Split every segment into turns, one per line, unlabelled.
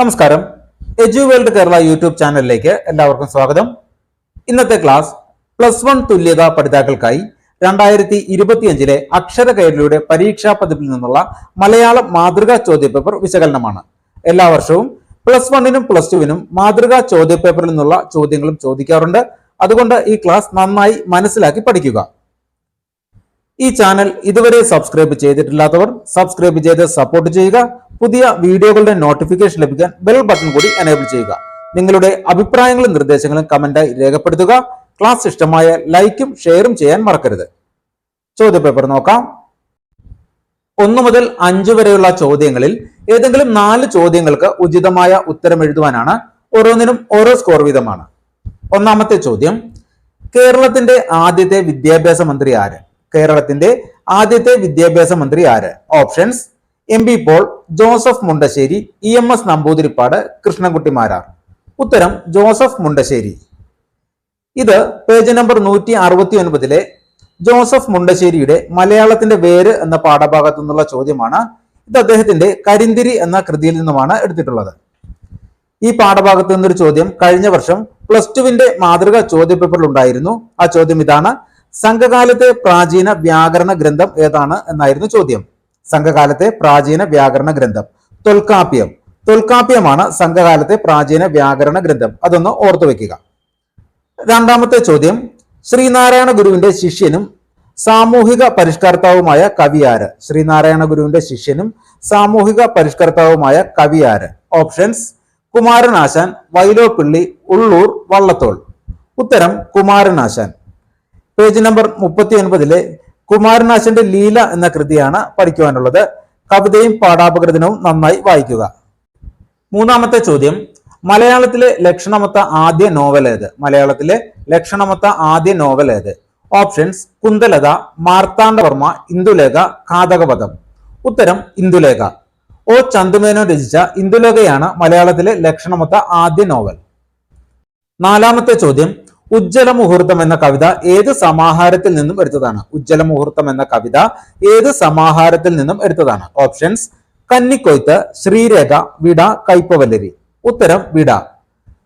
നമസ്കാരം. എജു world Kerala YouTube ചാനലിലേക്ക് എല്ലാവർക്കും സ്വാഗതം. ഇന്നത്തെ ക്ലാസ് പ്ലസ് വൺ തുല്യതാ പഠിതാക്കൾക്കായി രണ്ടായിരത്തി ഇരുപത്തിയഞ്ചിലെ അക്ഷര പരീക്ഷാ പതിപ്പിൽ നിന്നുള്ള മലയാളം മാതൃകാ ചോദ്യപേപ്പർ വിശകലനമാണ്. എല്ലാ വർഷവും പ്ലസ് വണ്ണിനും പ്ലസ് ടുവിനും മാതൃകാ ചോദ്യപേപ്പറിൽ നിന്നുള്ള ചോദ്യങ്ങളും ചോദിക്കാറുണ്ട്. അതുകൊണ്ട് ഈ ക്ലാസ് നന്നായി മനസ്സിലാക്കി പഠിക്കുക. ഈ ചാനൽ ഇതുവരെ സബ്സ്ക്രൈബ് ചെയ്തിട്ടില്ലാത്തവർ സബ്സ്ക്രൈബ് ചെയ്ത് സപ്പോർട്ട് ചെയ്യുക പുതിയ വീഡിയോകളുടെ നോട്ടിഫിക്കേഷൻ ലഭിക്കാൻ ബെൽ ബട്ടൺ കൂടി എനേബിൾ ചെയ്യുക. നിങ്ങളുടെ അഭിപ്രായങ്ങളും നിർദ്ദേശങ്ങളും കമന്റായി രേഖപ്പെടുത്തുക. ക്ലാസ് ഇഷ്ടമായ ലൈക്കും ഷെയറും ചെയ്യാൻ മറക്കരുത്. ചോദ്യപേപ്പർ നോക്കാം. ഒന്ന് മുതൽ അഞ്ച് വരെയുള്ള ചോദ്യങ്ങളിൽ ഏതെങ്കിലും നാല് ചോദ്യങ്ങൾക്ക് ഉചിതമായ ഉത്തരം എഴുതുവാനാണ് ഓരോന്നിനും ഓരോ സ്കോർ വീതമാണ്. ഒന്നാമത്തെ ചോദ്യം കേരളത്തിന്റെ ആദ്യത്തെ വിദ്യാഭ്യാസ മന്ത്രി ആര്? കേരളത്തിന്റെ ആദ്യത്തെ വിദ്യാഭ്യാസ മന്ത്രി ആര്? Options M P Paul Joseph Mundassery E M S Namboodiripad Krishnankutty Marar ഉത്തരം ജോസഫ് മുണ്ടശ്ശേരി. ഇത് പേജ് നമ്പർ നൂറ്റി അറുപത്തി ഒൻപതിലെ ജോസഫ് മുണ്ടശ്ശേരിയുടെ മലയാളത്തിന്റെ വേര് എന്ന പാഠഭാഗത്തു നിന്നുള്ള ചോദ്യമാണ്. ഇത് അദ്ദേഹത്തിന്റെ കരിന്തിരി എന്ന കൃതിയിൽ നിന്നുമാണ് എടുത്തിട്ടുള്ളത്. ഈ പാഠഭാഗത്ത് നിന്നൊരു ചോദ്യം കഴിഞ്ഞ വർഷം പ്ലസ് ടുവിന്റെ മാതൃക ചോദ്യപേപ്പറിൽ ഉണ്ടായിരുന്നു. ആ ചോദ്യം ഇതാണ്. സംഘകാലത്തെ പ്രാചീന വ്യാകരണ ഗ്രന്ഥം ഏതാണ് എന്നായിരുന്നു ചോദ്യം. സംഘകാലത്തെ പ്രാചീന വ്യാകരണ ഗ്രന്ഥം. തൊൽക്കാപ്യം. തൊൽക്കാപ്യമാണ് സംഘകാലത്തെ പ്രാചീന വ്യാകരണ ഗ്രന്ഥം. അതൊന്ന് ഓർത്തു വെക്കുക. രണ്ടാമത്തെ ചോദ്യം. ശ്രീനാരായണ ഗുരുവിന്റെ ശിഷ്യനും സാമൂഹിക പരിഷ്കർത്താവുമായ കവിയാര്. ശ്രീനാരായണ ഗുരുവിന്റെ ശിഷ്യനും സാമൂഹിക പരിഷ്കർത്താവുമായ കവിയാര്. ഓപ്ഷൻസ്. കുമാരനാശാൻ വൈലോപ്പിള്ളി ഉള്ളൂർ വള്ളത്തോൾ. ഉത്തരം കുമാരനാശാൻ. പേജ് നമ്പർ മുപ്പത്തി ഒൻപതിലെ കുമാരനാശന്റെ ലീല എന്ന കൃതിയാണ് പഠിക്കുവാനുള്ളത്. കവിതയും പാഠാപകൃതനവും നന്നായി വായിക്കുക. മൂന്നാമത്തെ ചോദ്യം. മലയാളത്തിലെ ലക്ഷണമൊത്ത ആദ്യ നോവൽ ഏത്? മലയാളത്തിലെ ലക്ഷണമൊത്ത ആദ്യ നോവൽ ഏത്? ഓപ്ഷൻസ്. കുന്തലത മാർത്താണ്ഡവർമ്മ ഇന്ദുലേഖ കാതകപഥം ഉത്തരം ഇന്ദുലേഖ. ഒ. ചന്തുമേനോൻ രചിച്ച ഇന്ദുലേഖയാണ് മലയാളത്തിലെ ലക്ഷണമൊത്ത ആദ്യ നോവൽ. നാലാമത്തെ ചോദ്യം. ഉജ്ജ്വല മുഹൂർത്തം എന്ന കവിത ഏത് സമാഹാരത്തിൽ നിന്നും എടുത്തതാണ്? ഉജ്ജ്വല മുഹൂർത്തം എന്ന കവിത ഏത് സമാഹാരത്തിൽ നിന്നും എടുത്തതാണ്? ഓപ്ഷൻസ് കന്നിക്കൊയ്ത്ത് ശ്രീരേഖ വിട കൈപ്പവല്ലരി. ഉത്തരം വിട.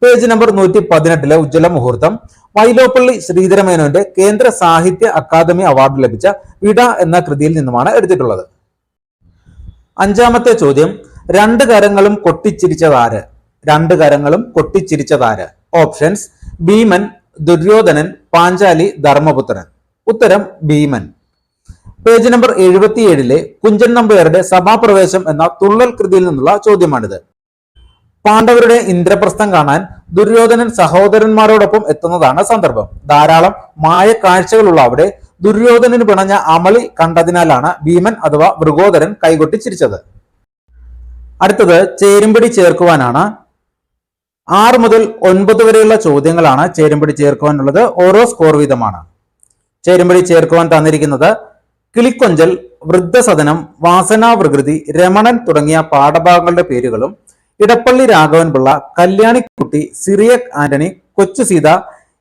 പേജ് നമ്പർ നൂറ്റി പതിനെട്ടിലെ ഉജ്ജ്വല മുഹൂർത്തം വൈലോപ്പള്ളി ശ്രീധരമേനോന്റെ കേന്ദ്ര സാഹിത്യ അക്കാദമി അവാർഡ് ലഭിച്ച വിട എന്ന കൃതിയിൽ നിന്നുമാണ് എടുത്തിട്ടുള്ളത്. അഞ്ചാമത്തെ ചോദ്യം രണ്ട് കരങ്ങളും കൊട്ടിച്ചിരിച്ചതാര്? രണ്ട് കരങ്ങളും കൊട്ടിച്ചിരിച്ചതാര്? ഓപ്ഷൻസ് ഭീമൻ ദുര്യോധനൻ പാഞ്ചാലി ധർമ്മപുത്രൻ. ഉത്തരം ഭീമൻ. പേജ് നമ്പർ എഴുപത്തിയേഴിലെ കുഞ്ചൻ നമ്പയറുടെ സഭാപ്രവേശം എന്ന തുള്ളൽ കൃതിയിൽ നിന്നുള്ള ചോദ്യമാണിത്. പാണ്ഡവരുടെ ഇന്ദ്രപ്രസ്ഥം കാണാൻ ദുര്യോധനൻ സഹോദരന്മാരോടൊപ്പം എത്തുന്നതാണ് സന്ദർഭം. ധാരാളം മായ കാഴ്ചകളുള്ള അവിടെ ദുര്യോധനന് പിണഞ്ഞ അമളി കണ്ടതിനാലാണ് ഭീമൻ അഥവാ മൃഗോദരൻ കൈകൊട്ടി ചിരിച്ചത്. അടുത്തത് ചേരുംപിടി ചേർക്കുവാനാണ് ആറ് മുതൽ ഒൻപത് വരെയുള്ള ചോദ്യങ്ങളാണ് ചേരുംപടി ചേർക്കുവാനുള്ളത്. ഓരോ സ്കോർ വീതമാണ്. ചേരുംപടി ചേർക്കുവാൻ തന്നിരിക്കുന്നത് കിളിക്കൊഞ്ചൽ വൃദ്ധസദനം വാസനാവൃകൃതി രമണൻ തുടങ്ങിയ പാഠഭാഗങ്ങളുടെ പേരുകളും ഇടപ്പള്ളി രാഘവൻപിള്ള കല്യാണിക്കുട്ടി സിറിയക് ആന്റണി കൊച്ചു സീത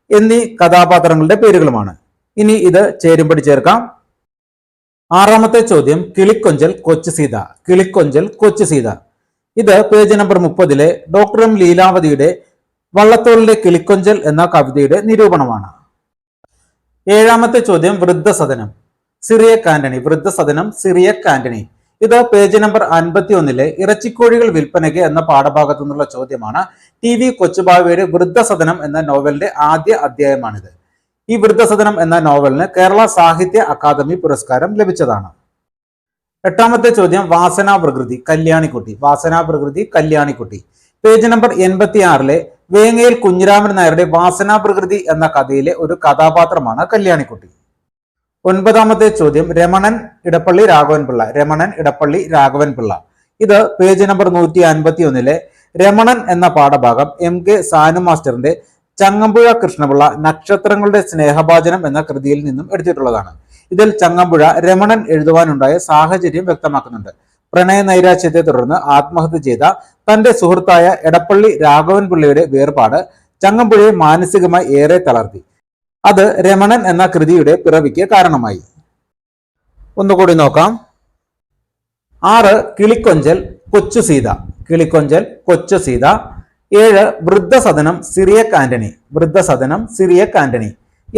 എന്നീ കഥാപാത്രങ്ങളുടെ പേരുകളുമാണ്. ഇനി ഇത് ചേരുംപടി ചേർക്കാം. ആറാമത്തെ ചോദ്യം കിളിക്കൊഞ്ചൽ കൊച്ചു സീത. കിളിക്കൊഞ്ചൽ കൊച്ചു സീത. ഇത് പേജ് നമ്പർ മുപ്പതിലെ ഡോക്ടർ എം ലീലാവതിയുടെ വള്ളത്തോളിലെ കിളിക്കൊഞ്ചൽ എന്ന കവിതയുടെ നിരൂപണമാണ്. ഏഴാമത്തെ ചോദ്യം വൃദ്ധസദനം. സിറിയക് ആന്റണി. വൃദ്ധസദനം സിറിയക് ആന്റണി. ഇത് പേജ് നമ്പർ അൻപത്തി ഒന്നിലെ ഇറച്ചിക്കോഴികൾ വിൽപ്പനയ്ക്ക് എന്ന പാഠഭാഗത്തു നിന്നുള്ള ചോദ്യമാണ്. ടി വി കൊച്ചുബാവയുടെ വൃദ്ധസദനം എന്ന നോവലിന്റെ ആദ്യ അധ്യായമാണിത്. ഈ വൃദ്ധസദനം എന്ന നോവലിന് കേരള സാഹിത്യ അക്കാദമി പുരസ്കാരം ലഭിച്ചതാണ്. എട്ടാമത്തെ ചോദ്യം വാസനാ പ്രകൃതി കല്യാണിക്കുട്ടി. വാസനാ പ്രകൃതി കല്യാണിക്കുട്ടി. പേജ് നമ്പർ എൺപത്തി ആറിലെ വേങ്ങയിൽ കുഞ്ഞിരാമൻ നായരുടെ വാസനാ പ്രകൃതി എന്ന കഥയിലെ ഒരു കഥാപാത്രമാണ് കല്യാണിക്കുട്ടി. ഒൻപതാമത്തെ ചോദ്യം രമണൻ ഇടപ്പള്ളി രാഘവൻ പിള്ള രമണൻ ഇടപ്പള്ളി രാഘവൻ പിള്ള ഇത് പേജ് നമ്പർ നൂറ്റി അൻപത്തി ഒന്നിലെ രമണൻ എന്ന പാഠഭാഗം എം കെ സാനു മാസ്റ്ററിന്റെ ചങ്ങമ്പുഴ കൃഷ്ണപിള്ള നക്ഷത്രങ്ങളുടെ സ്നേഹഭാചനം എന്ന കൃതിയിൽ നിന്നും എടുത്തിട്ടുള്ളതാണ്. ഇതിൽ ചങ്ങമ്പുഴ രമണൻ എഴുതുവാനുണ്ടായ സാഹചര്യം വ്യക്തമാക്കുന്നുണ്ട്. പ്രണയ നൈരാശ്യത്തെ തുടർന്ന് ആത്മഹത്യ ചെയ്ത തന്റെ സുഹൃത്തായ എടപ്പള്ളി രാഘവൻപിള്ളയുടെ വേർപാട് ചങ്ങമ്പുഴയെ മാനസികമായി ഏറെ തളർത്തി. അത് രമണൻ എന്ന കൃതിയുടെ പിറവിക്ക് കാരണമായി. ഒന്നുകൂടി നോക്കാം. ആറ് കിളിക്കൊഞ്ചൽ കൊച്ചു സീത. കിളിക്കൊഞ്ചൽ കൊച്ചു സീത. ഏഴ് വൃദ്ധസദനം സിറിയക് ആന്റണി വൃദ്ധസദനം സിറിയക് ആന്റണി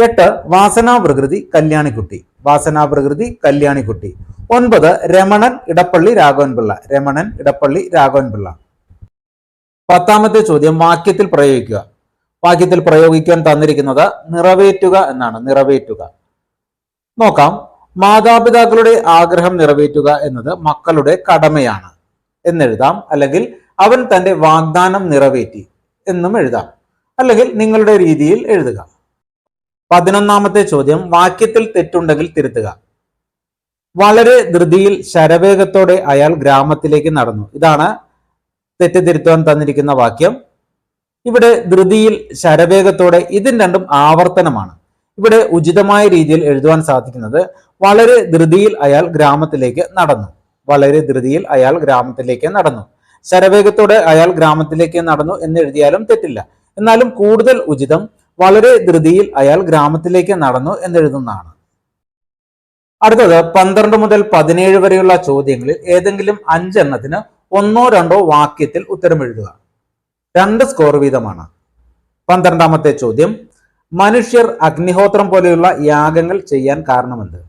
എട്ട് വാസനാ പ്രകൃതി കല്യാണിക്കുട്ടി. വാസനാ പ്രകൃതി കല്യാണിക്കുട്ടി. ഒൻപത് രമണൻ ഇടപ്പള്ളി രാഘവൻപിള്ള. രമണൻ ഇടപ്പള്ളി രാഘവൻപിള്ള. പത്താമത്തെ ചോദ്യം വാക്യത്തിൽ പ്രയോഗിക്കുക. വാക്യത്തിൽ പ്രയോഗിക്കാൻ തന്നിരിക്കുന്നത് നിറവേറ്റുക എന്നാണ്. നിറവേറ്റുക. നോക്കാം. മാതാപിതാക്കളുടെ ആഗ്രഹം നിറവേറ്റുക എന്നത് മക്കളുടെ കടമയാണ് എന്നെഴുതാം. അല്ലെങ്കിൽ അവൻ തന്റെ വാഗ്ദാനം നിറവേറ്റി എന്നും എഴുതാം. അല്ലെങ്കിൽ നിങ്ങളുടെ രീതിയിൽ എഴുതുക. പതിനൊന്നാമത്തെ ചോദ്യം വാക്യത്തിൽ തെറ്റുണ്ടെങ്കിൽ തിരുത്തുക. വളരെ ധൃതിയിൽ ശരവേഗത്തോടെ അയാൾ ഗ്രാമത്തിലേക്ക് നടന്നു. ഇതാണ് തെറ്റ് തിരുത്തുവാൻ തന്നിരിക്കുന്ന വാക്യം. ഇവിടെ ധൃതിയിൽ ശരവേഗത്തോടെ ഇതിൻ രണ്ടും ആവർത്തനമാണ്. ഇവിടെ ഉചിതമായ രീതിയിൽ എഴുതുവാൻ സാധിക്കുന്നത് വളരെ ധൃതിയിൽ അയാൾ ഗ്രാമത്തിലേക്ക് നടന്നു. വളരെ ധൃതിയിൽ അയാൾ ഗ്രാമത്തിലേക്ക് നടന്നു. ശരവേഗത്തോടെ അയാൾ ഗ്രാമത്തിലേക്ക് നടന്നു എന്ന് എഴുതിയാലും തെറ്റില്ല. എന്നാലും കൂടുതൽ ഉചിതം വളരെ ധൃതിയിൽ അയാൾ ഗ്രാമത്തിലേക്ക് നടന്നു എന്നെഴുതുന്നതാണ്. അടുത്തത് പന്ത്രണ്ട് മുതൽ പതിനേഴ് വരെയുള്ള ചോദ്യങ്ങളിൽ ഏതെങ്കിലും അഞ്ചെണ്ണത്തിന് ഒന്നോ രണ്ടോ വാക്യത്തിൽ ഉത്തരം എഴുതുക രണ്ട് സ്കോർ വീതമാണ്. പന്ത്രണ്ടാമത്തെ ചോദ്യം മനുഷ്യർ അഗ്നിഹോത്രം പോലെയുള്ള യാഗങ്ങൾ ചെയ്യാൻ കാരണമെന്ത്?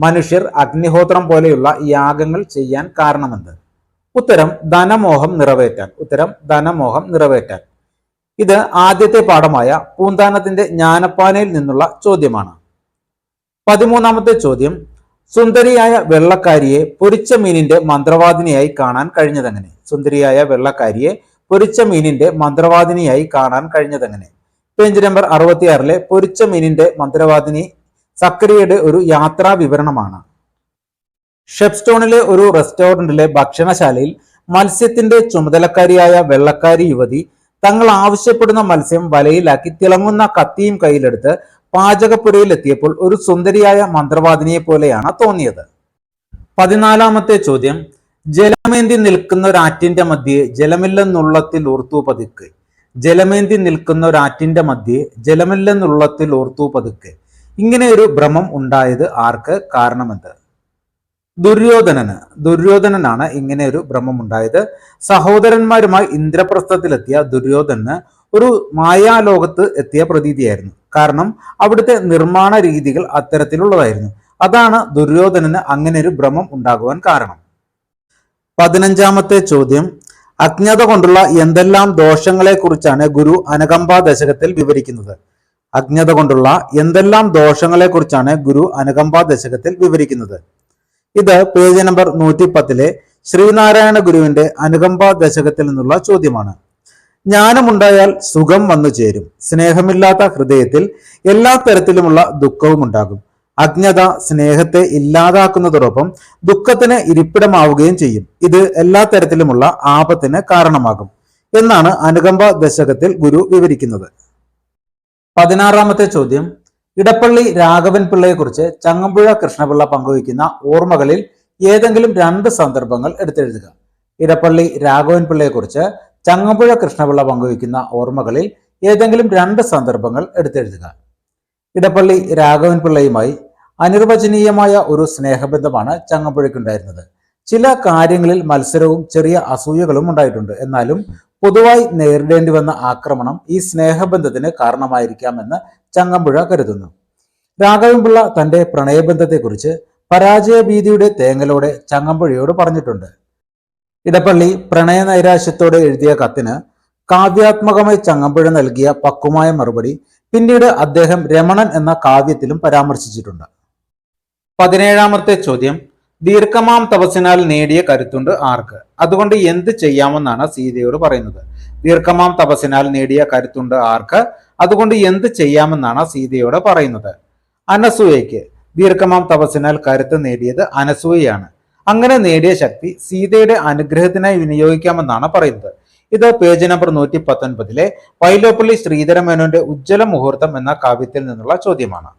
മനുഷ്യർ അഗ്നിഹോത്രം പോലെയുള്ള യാഗങ്ങൾ ചെയ്യാൻ കാരണമെന്ത്? ഉത്തരം ധനമോഹം നിറവേറ്റാൻ. ഉത്തരം ധനമോഹം നിറവേറ്റാൻ. ഇത് ആദ്യത്തെ പാഠമായ പൂന്താനത്തിന്റെ ജ്ഞാനപ്പാനയിൽ നിന്നുള്ള ചോദ്യമാണ്. പതിമൂന്നാമത്തെ ചോദ്യം സുന്ദരിയായ വെള്ളക്കാരിയെ പൊരിച്ച മീനിന്റെ മന്ത്രവാദിനിയായി കാണാൻ കഴിഞ്ഞതെങ്ങനെ? സുന്ദരിയായ വെള്ളക്കാരിയെ പൊരിച്ച മീനിന്റെ മന്ത്രവാദിനിയായി കാണാൻ കഴിഞ്ഞതെങ്ങനെ? പേജ് നമ്പർ അറുപത്തിയാറിലെ പൊരിച്ച മീനിന്റെ മന്ത്രവാദിനി സക്രിയയുടെ ഒരു യാത്രാ വിവരണമാണ്. ഷെപ്സ്റ്റോണിലെ ഒരു റെസ്റ്റോറന്റിലെ ഭക്ഷണശാലയിൽ മത്സ്യത്തിന്റെ ചുമതലക്കാരിയായ വെള്ളക്കാരി യുവതി തങ്ങൾ ആവശ്യപ്പെടുന്ന മത്സ്യം വലയിലാക്കി തിളങ്ങുന്ന കത്തിയും കയ്യിലെടുത്ത് പാചകപ്പുരയിൽ എത്തിയപ്പോൾ ഒരു സുന്ദരിയായ മന്ത്രവാദിനിയെ പോലെയാണ് തോന്നിയത്. പതിനാലാമത്തെ ചോദ്യം. ജലമേന്തി നിൽക്കുന്ന ഒരാറ്റിന്റെ മധ്യേ ജലമില്ലെന്നുള്ളത്തിൽ ഓർത്തു പതുക്കെ. ജലമേന്തി നിൽക്കുന്ന ഒരാറ്റിന്റെ മധ്യേ ജലമില്ലെന്നുള്ളത്തിൽ ഓർത്തു പതുക്കെ. ഇങ്ങനെ ഒരു ഭ്രമം ഉണ്ടായത് ആർക്ക് കാരണമെന്ത്? ദുര്യോധനന് ദുര്യോധനനാണ് ഇങ്ങനെ ഒരു ഭ്രമം ഉണ്ടായത് സഹോദരന്മാരുമായി ഇന്ദ്രപ്രസ്ഥത്തിലെത്തിയ ദുര്യോധനന് ഒരു മായാലോകത്ത് എത്തിയ പ്രതീതിയായിരുന്നു. കാരണം അവിടുത്തെ നിർമ്മാണ രീതികൾ അത്തരത്തിലുള്ളതായിരുന്നു. അതാണ് ദുര്യോധനന് അങ്ങനെ ഒരു ഭ്രമം ഉണ്ടാകുവാൻ കാരണം. പതിനഞ്ചാമത്തെ ചോദ്യം. അജ്ഞത കൊണ്ടുള്ള എന്തെല്ലാം ദോഷങ്ങളെ കുറിച്ചാണ് ഗുരു അനകമ്പാ ദശകത്തിൽ വിവരിക്കുന്നത്? അജ്ഞത കൊണ്ടുള്ള എന്തെല്ലാം ദോഷങ്ങളെ കുറിച്ചാണ് ഗുരു അനകമ്പാ ദശകത്തിൽ വിവരിക്കുന്നത്? ഇത് പേജ് നമ്പർ നൂറ്റി പത്തിലെ ശ്രീനാരായണ ഗുരുവിന്റെ അനുകമ്പ ദശകത്തിൽ നിന്നുള്ള ചോദ്യമാണ്. ജ്ഞാനമുണ്ടായാൽ സുഖം വന്നു ചേരും. സ്നേഹമില്ലാത്ത ഹൃദയത്തിൽ എല്ലാ തരത്തിലുമുള്ള ദുഃഖവും ഉണ്ടാകും. അജ്ഞത സ്നേഹത്തെ ഇല്ലാതാക്കുന്നതോടൊപ്പം ദുഃഖത്തിന് ഇരിപ്പിടമാവുകയും ചെയ്യും. ഇത് എല്ലാ തരത്തിലുമുള്ള ആപത്തിന് കാരണമാകും എന്നാണ് അനുകമ്പ ദശകത്തിൽ ഗുരു വിവരിക്കുന്നത്. പതിനാറാമത്തെ ചോദ്യം. ഇടപ്പള്ളി രാഘവൻ പിള്ളയെക്കുറിച്ച് ചങ്ങമ്പുഴ കൃഷ്ണപിള്ള പങ്കുവയ്ക്കുന്ന ഓർമ്മകളിൽ ഏതെങ്കിലും രണ്ട് സന്ദർഭങ്ങൾ എടുത്തെഴുതുക. ഇടപ്പള്ളി രാഘവൻ പിള്ളയെക്കുറിച്ച് ചങ്ങമ്പുഴ കൃഷ്ണപിള്ള പങ്കുവയ്ക്കുന്ന ഓർമ്മകളിൽ ഏതെങ്കിലും രണ്ട് സന്ദർഭങ്ങൾ എടുത്തെഴുതുക. ഇടപ്പള്ളി രാഘവൻ പിള്ളയുമായി അനിർവചനീയമായ ഒരു സ്നേഹബന്ധമാണ് ചങ്ങമ്പുഴയ്ക്കുണ്ടായിരുന്നത്. ചില കാര്യങ്ങളിൽ മത്സരവും ചെറിയ അസൂയകളും ഉണ്ടായിട്ടുണ്ട്. എന്നാലും പൊതുവായി നേരിടേണ്ടി വന്ന ആക്രമണം ഈ സ്നേഹബന്ധത്തിന് കാരണമായിരിക്കാമെന്ന് ചങ്ങമ്പുഴ കരുതുന്നു. രാഘവൻപിള്ള തന്റെ പ്രണയബന്ധത്തെക്കുറിച്ച് പരാജയഭീതിയുടെ തേങ്ങലോടെ ചങ്ങമ്പുഴയോട് പറഞ്ഞിട്ടുണ്ട്. ഇടപ്പള്ളി പ്രണയ നൈരാശ്യത്തോടെ എഴുതിയ കത്തിന് കാവ്യാത്മകമായി ചങ്ങമ്പുഴ നൽകിയ പക്കുമായ മറുപടി പിന്നീട് അദ്ദേഹം രമണൻ എന്ന കാവ്യത്തിലും പരാമർശിച്ചിട്ടുണ്ട്. പതിനേഴാമത്തെ ചോദ്യം ദീർഘമാം തപസ്സിനാൽ നേടിയ കരുത്തുണ്ട് ആർക്ക്? അതുകൊണ്ട് എന്ത് ചെയ്യാമെന്നാണ് സീതയോട് പറയുന്നത്. ദീർഘമാം തപസ്സിനാൽ നേടിയ കരുത്തുണ്ട് ആർക്ക്? അതുകൊണ്ട് എന്ത് ചെയ്യാമെന്നാണ് സീതയോട് പറയുന്നത്. അനസൂയയ്ക്ക് ദീർഘമാം തപസ്സിനാൽ കരുത്ത് നേടിയത് അനസൂയയാണ്. അങ്ങനെ നേടിയ ശക്തി സീതയുടെ അനുഗ്രഹത്തിനായി വിനിയോഗിക്കാമെന്നാണ് പറയുന്നത്. ഇത് പേജ് നമ്പർ നൂറ്റി പത്തൊൻപതിലെ വൈലോപ്പള്ളി ശ്രീധരമേനോന്റെ ഉജ്ജ്വല മുഹൂർത്തം എന്ന കാവ്യത്തിൽ നിന്നുള്ള ചോദ്യമാണ്.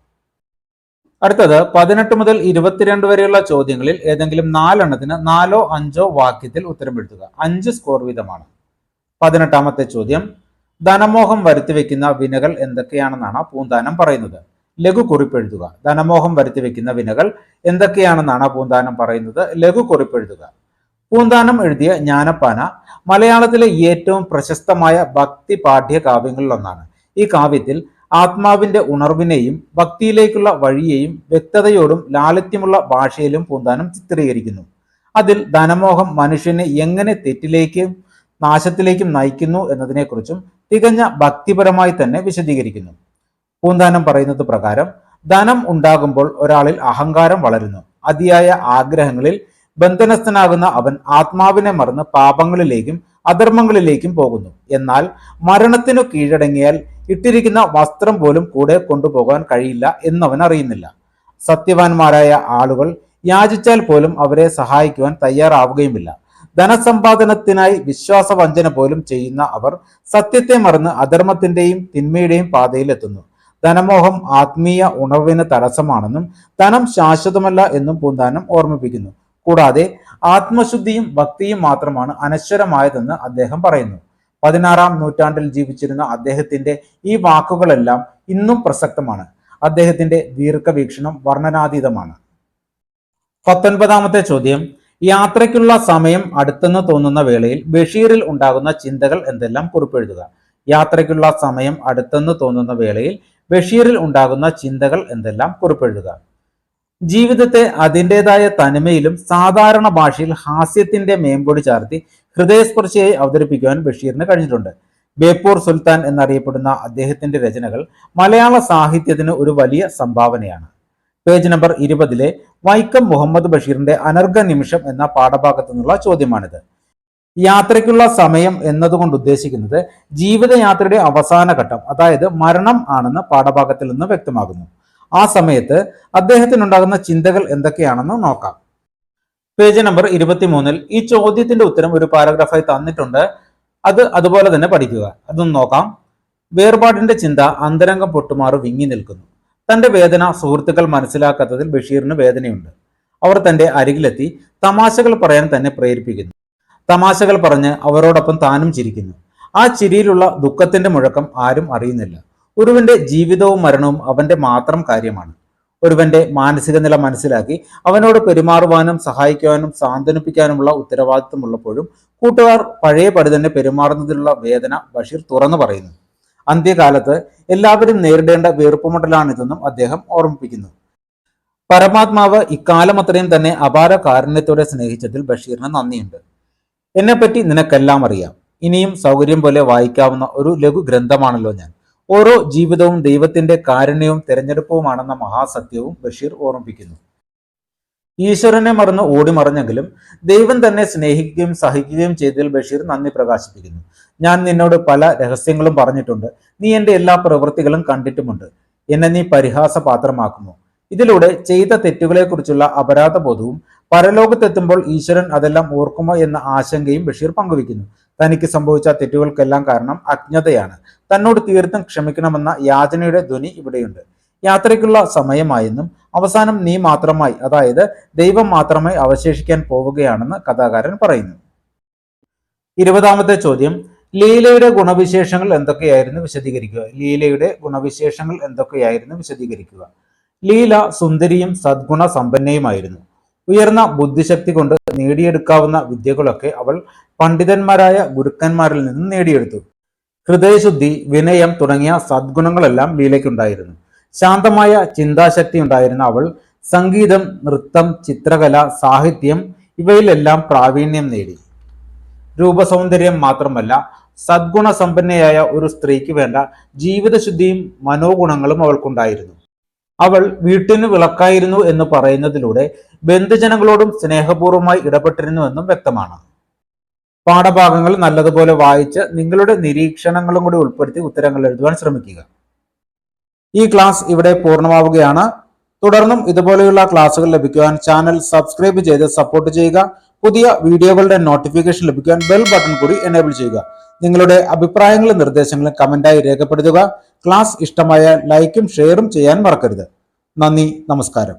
അടുത്തത് പതിനെട്ട് മുതൽ ഇരുപത്തിരണ്ട് വരെയുള്ള ചോദ്യങ്ങളിൽ ഏതെങ്കിലും നാലെണ്ണത്തിന് നാലോ അഞ്ചോ വാക്യത്തിൽ ഉത്തരം എഴുതുക അഞ്ച് സ്കോർ വീതമാണ്. പതിനെട്ടാമത്തെ ചോദ്യം. ധനമോഹം വരുത്തിവെക്കുന്ന വിനകൾ എന്തൊക്കെയാണെന്നാണ് പൂന്താനം പറയുന്നത്. ലഘു കുറിപ്പ് എഴുതുക. ധനമോഹം വരുത്തിവെക്കുന്ന വിനകൾ എന്തൊക്കെയാണെന്നാണ് പൂന്താനം പറയുന്നത്. ലഘു കുറിപ്പ് എഴുതുക. പൂന്താനം എഴുതിയ ജ്ഞാനപ്പാന മലയാളത്തിലെ ഏറ്റവും പ്രശസ്തമായ ഭക്തി പാഠ്യ കാവ്യങ്ങളിലൊന്നാണ് ഈ കാവ്യത്തിൽ ആത്മാവിന്റെ ഉണർവിനെയും ഭക്തിയിലേക്കുള്ള വഴിയെയും വ്യക്തതയോടും ലാളിത്യമുള്ള ഭാഷയിലും പൂന്താനം ചിത്രീകരിക്കുന്നു. അതിൽ ധനമോഹം മനുഷ്യനെ എങ്ങനെ തെറ്റിലേക്കും നാശത്തിലേക്കും നയിക്കുന്നു എന്നതിനെക്കുറിച്ചും തികഞ്ഞ ഭക്തിപരമായി തന്നെ വിശദീകരിക്കുന്നു. പൂന്താനം പറയുന്നത് പ്രകാരം ധനം ഉണ്ടാകുമ്പോൾ ഒരാളിൽ അഹങ്കാരം വളരുന്നു. അതിയായ ആഗ്രഹങ്ങളിൽ ബന്ധനസ്ഥനാകുന്ന അവൻ ആത്മാവിനെ മറന്ന് പാപങ്ങളിലേക്കും അധർമ്മങ്ങളിലേക്കും പോകുന്നു. എന്നാൽ മരണത്തിനു കീഴടങ്ങിയാൽ ഇട്ടിരിക്കുന്ന വസ്ത്രം പോലും കൂടെ കൊണ്ടുപോകാൻ കഴിയില്ല എന്നവൻ അറിയുന്നില്ല. സത്യവാന്മാരായ ആളുകൾ യാചിച്ചാൽ പോലും അവരെ സഹായിക്കുവാൻ തയ്യാറാവുകയുമില്ല. ധനസമ്പാദനത്തിനായി വിശ്വാസവഞ്ചന പോലും ചെയ്യുന്ന അവർ സത്യത്തെ മറന്ന് അധർമ്മത്തിന്റെയും തിന്മയുടെയും പാതയിലെത്തുന്നു. ധനമോഹം ആത്മീയ ഉണർവിന് തടസ്സമാണെന്നും ധനം ശാശ്വതമല്ല എന്നും പൂന്താനം ഓർമ്മിപ്പിക്കുന്നു. കൂടാതെ ആത്മശുദ്ധിയും ഭക്തിയും മാത്രമാണ് അനശ്വരമായതെന്ന് അദ്ദേഹം പറയുന്നു. പതിനാറാം നൂറ്റാണ്ടിൽ ജീവിച്ചിരുന്ന അദ്ദേഹത്തിന്റെ ഈ വാക്കുകളെല്ലാം ഇന്നും പ്രസക്തമാണ്. അദ്ദേഹത്തിന്റെ ദീർഘവീക്ഷണം വർണനാതീതമാണ്. പത്തൊൻപതാമത്തെ ചോദ്യം യാത്രയ്ക്കുള്ള സമയം അടുത്തെന്ന് തോന്നുന്ന വേളയിൽ ബഷീറിൽ ഉണ്ടാകുന്ന ചിന്തകൾ എന്തെല്ലാം കുറിപ്പെഴുതുക യാത്രയ്ക്കുള്ള സമയം അടുത്തെന്ന് തോന്നുന്ന വേളയിൽ ബഷീറിൽ ഉണ്ടാകുന്ന ചിന്തകൾ എന്തെല്ലാം കുറിപ്പെഴുതുക ജീവിതത്തെ അതിന്റെതായ തനിമയിലും സാധാരണ ഭാഷയിൽ ഹാസ്യത്തിന്റെ മേമ്പൊടി ചാർത്തി ഹൃദയസ്പർശിയായി അവതരിപ്പിക്കുവാൻ ബഷീറിന് കഴിഞ്ഞിട്ടുണ്ട്. ബേപ്പൂർ സുൽത്താൻ എന്നറിയപ്പെടുന്ന അദ്ദേഹത്തിന്റെ രചനകൾ മലയാള സാഹിത്യത്തിന് ഒരു വലിയ സംഭാവനയാണ്. പേജ് നമ്പർ ഇരുപതിലെ വൈക്കം മുഹമ്മദ് ബഷീറിന്റെ അനർഘ നിമിഷം എന്ന പാഠഭാഗത്തു നിന്നുള്ള ചോദ്യമാണിത്. യാത്രയ്ക്കുള്ള സമയം എന്നതുകൊണ്ട് ഉദ്ദേശിക്കുന്നത് ജീവിതയാത്രയുടെ അവസാന ഘട്ടം അതായത് മരണം ആണെന്ന് പാഠഭാഗത്തിൽ നിന്ന് വ്യക്തമാകുന്നു. ആ സമയത്ത് അദ്ദേഹത്തിനുണ്ടാകുന്ന ചിന്തകൾ എന്തൊക്കെയാണെന്ന് നോക്കാം. പേജ് നമ്പർ ഇരുപത്തിമൂന്നിൽ ഈ ചോദ്യത്തിന്റെ ഉത്തരം ഒരു പാരഗ്രാഫായി തന്നിട്ടുണ്ട്. അത് അതുപോലെ തന്നെ പഠിക്കുക. അതൊന്ന് നോക്കാം. വേർപാടിന്റെ ചിന്ത അന്തരംഗം പൊട്ടുമാറ് വിങ്ങി നിൽക്കുന്നു. തന്റെ വേദന സുഹൃത്തുക്കൾ മനസ്സിലാക്കാത്തതിൽ ബഷീറിന് വേദനയുണ്ട്. അവർ തന്റെ അരികിലെത്തി തമാശകൾ പറയാൻ തന്നെ പ്രേരിപ്പിക്കുന്നു. തമാശകൾ പറഞ്ഞ് അവരോടൊപ്പം താനും ചിരിക്കുന്നു. ആ ചിരിയിലുള്ള ദുഃഖത്തിന്റെ മുഴക്കം ആരും അറിയുന്നില്ല. ഒരുവന്റെ ജീവിതവും മരണവും അവന്റെ മാത്രം കാര്യമാണ്. ഒരുവന്റെ മാനസിക നില മനസ്സിലാക്കി അവനോട് പെരുമാറുവാനും സഹായിക്കുവാനും സാന്ത്വനിപ്പിക്കാനുമുള്ള ഉത്തരവാദിത്വമുള്ളപ്പോഴും കൂട്ടുകാർ പഴയ പടി തന്നെ പെരുമാറുന്നതിലുള്ള വേദന ബഷീർ തുറന്നു പറയുന്നു. അന്ത്യകാലത്ത് എല്ലാവരും നേരിടേണ്ട വീർപ്പുമുട്ടലാണിതെന്നും അദ്ദേഹം ഓർമ്മിപ്പിക്കുന്നു. പരമാത്മാവ് ഇക്കാലം അത്രയും തന്നെ അപാര കാരുണ്യത്തോടെ സ്നേഹിച്ചതിൽ ബഷീറിന് നന്ദിയുണ്ട്. എന്നെപ്പറ്റി നിനക്കെല്ലാം അറിയാം. ഇനിയും സൗകര്യം പോലെ വായിക്കാവുന്ന ഒരു ലഘു ഗ്രന്ഥമാണല്ലോ ഞാൻ. ഓരോ ജീവിതവും ദൈവത്തിന്റെ കാരുണ്യവും തിരഞ്ഞെടുപ്പുമാണെന്ന മഹാസത്യവും ബഷീർ ഓർമ്മിപ്പിക്കുന്നു. ഈശ്വരനെ മറന്ന് ഓടി മറഞ്ഞെങ്കിലും ദൈവം തന്നെ സ്നേഹിക്കുകയും സഹിക്കുകയും ചെയ്തതിൽ ബഷീർ നന്ദി പ്രകാശിപ്പിക്കുന്നു. ഞാൻ നിന്നോട് പല രഹസ്യങ്ങളും പറഞ്ഞിട്ടുണ്ട്. നീ എന്റെ എല്ലാ പ്രവൃത്തികളും കണ്ടിട്ടുമുണ്ട്. എന്നെ നീ പരിഹാസപാത്രമാക്കുമോ ഇതിലൂടെ ചെയ്ത തെറ്റുകളെക്കുറിച്ചുള്ള അപരാധബോധവും പരലോകത്തെത്തുമ്പോൾ ഈശ്വരൻ അതെല്ലാം ഓർക്കുമോ എന്ന ആശങ്കയും ബഷീർ പങ്കുവയ്ക്കുന്നു. തനിക്ക് സംഭവിച്ച തെറ്റുകൾക്കെല്ലാം കാരണം അജ്ഞതയാണ്. തന്നോട് തീർത്തും ക്ഷമിക്കണമെന്ന യാചനയുടെ ധ്വനി ഇവിടെയുണ്ട്. യാത്രയ്ക്കുള്ള സമയമായെന്നും അവസാനം നീ മാത്രമായി അതായത് ദൈവം മാത്രമായി അവശേഷിക്കാൻ പോവുകയാണെന്ന് കഥാകാരൻ പറയുന്നു. ഇരുപതാമത്തെ ചോദ്യം ലീലയുടെ ഗുണവിശേഷങ്ങൾ എന്തൊക്കെയായിരുന്നു വിശദീകരിക്കുക. ലീലയുടെ ഗുണവിശേഷങ്ങൾ എന്തൊക്കെയായിരുന്നു വിശദീകരിക്കുക. ലീല സുന്ദരിയും സദ്ഗുണ സമ്പന്നയുമായിരുന്നു ഉയർന്ന ബുദ്ധിശക്തി കൊണ്ട് നേടിയെടുക്കാവുന്ന വിദ്യകളൊക്കെ അവൾ പണ്ഡിതന്മാരായ ഗുരുക്കന്മാരിൽ നിന്നും നേടിയെടുത്തു. ഹൃദയശുദ്ധി വിനയം തുടങ്ങിയ സദ്ഗുണങ്ങളെല്ലാം ലീലയ്ക്കുണ്ടായിരുന്നു. ശാന്തമായ ചിന്താശക്തി ഉണ്ടായിരുന്ന അവൾ സംഗീതം നൃത്തം ചിത്രകല സാഹിത്യം ഇവയിലെല്ലാം പ്രാവീണ്യം നേടി. രൂപസൗന്ദര്യം മാത്രമല്ല സദ്ഗുണ സമ്പന്നയായ ഒരു സ്ത്രീക്ക് വേണ്ട ജീവിതശുദ്ധിയും മനോഗുണങ്ങളും അവൾക്കുണ്ടായിരുന്നു. അവൾ വീട്ടിന് വിളക്കായിരുന്നു എന്ന് പറയുന്നതിലൂടെ ബന്ധുജനങ്ങളോടും സ്നേഹപൂർവമായി ഇടപെട്ടിരുന്നുവെന്നും വ്യക്തമാണ്. പാഠഭാഗങ്ങൾ നല്ലതുപോലെ വായിച്ച് നിങ്ങളുടെ നിരീക്ഷണങ്ങളും കൂടി ഉൾപ്പെടുത്തി ഉത്തരങ്ങൾ എഴുതുവാൻ ശ്രമിക്കുക. ഈ ക്ലാസ് ഇവിടെ പൂർണമാവുകയാണ്. തുടർന്നും ഇതുപോലെയുള്ള ക്ലാസ്സുകൾ ലഭിക്കുവാൻ ചാനൽ സബ്സ്ക്രൈബ് ചെയ്ത് സപ്പോർട്ട് ചെയ്യുക. പുതിയ വീഡിയോകളുടെ നോട്ടിഫിക്കേഷൻ ലഭിക്കുവാൻ ബെൽ ബട്ടൺ കൂടി എനേബിൾ ചെയ്യുക. നിങ്ങളുടെ അഭിപ്രായങ്ങളും നിർദ്ദേശങ്ങളും കമന്റായി രേഖപ്പെടുത്തുക. ക്ലാസ് ഇഷ്ടമായ ലൈക്കും ഷെയറും ചെയ്യാൻ മറക്കരുത്. നന്ദി നമസ്കാരം.